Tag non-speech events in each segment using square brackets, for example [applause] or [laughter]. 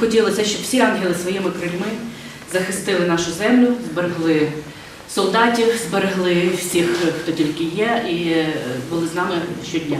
Хотілося, щоб всі ангели своїми крильми захистили нашу землю, зберегли солдатів, зберегли всіх, хто тільки є, і були з нами щодня.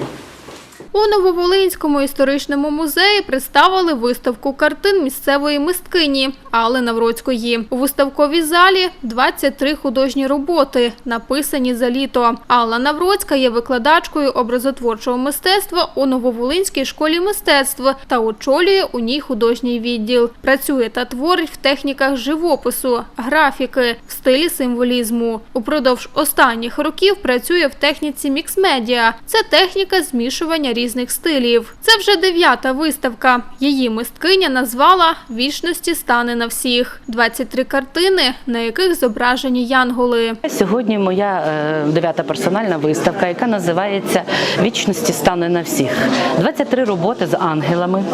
У Нововолинському історичному музеї представили виставку картин місцевої мисткині Алли Навроцької. У виставковій залі 23 художні роботи, написані за літо. Алла Навроцька є викладачкою образотворчого мистецтва у Нововолинській школі мистецтв та очолює у ній художній відділ. Працює та творить в техніках живопису, графіки, в стилі символізму. Упродовж останніх років працює в техніці мікс-медіа. Це техніка змішування різних стилів. Це вже дев'ята виставка. Її мисткиня назвала Вічності стане на всіх. 23 картини, на яких зображені янголи. Сьогодні моя е, дев'ята персональна виставка, яка називається Вічності стане на всіх. 23 роботи з ангелами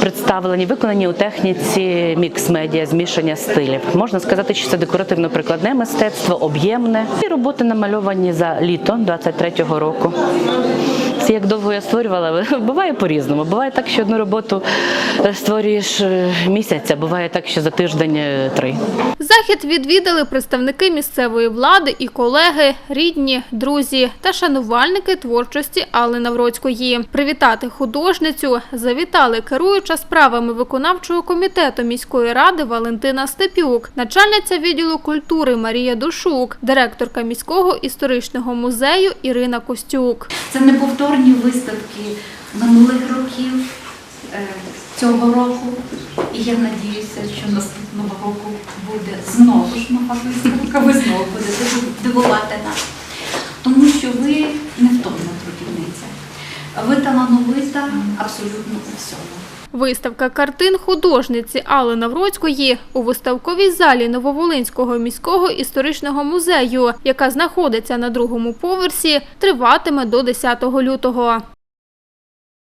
представлені, виконані у техніці мікс-медіа, змішання стилів. Можна сказати, що це декоративно-прикладне мистецтво, об'ємне. І роботи намальовані за літо 23-го року. Як довго я створювала, [laughs] буває по-різному. Буває так, що одну роботу створюєш е, місяць, а буває так, що за тиждень е, три. Захід відвідали представники місцевої влади і колеги, рідні, друзі та шанувальники творчості Алли Навроцької. Привітати художницю завітали керуюча справами виконавчого комітету міської ради Валентина Степюк, начальниця відділу культури Марія Душук, директорка міського історичного музею Ірина Костюк. Це неповторні виставки минулих років, цього року. І я надіюся, що наступного року буде знову ж нова виставка, ви знову будете дивувати нас. Тому що ви невтомна трудівниця. Ви талановита абсолютно у всьому. Виставка картин художниці Алли Навроцької у виставковій залі Нововолинського міського історичного музею, яка знаходиться на другому поверсі, триватиме до 10 лютого.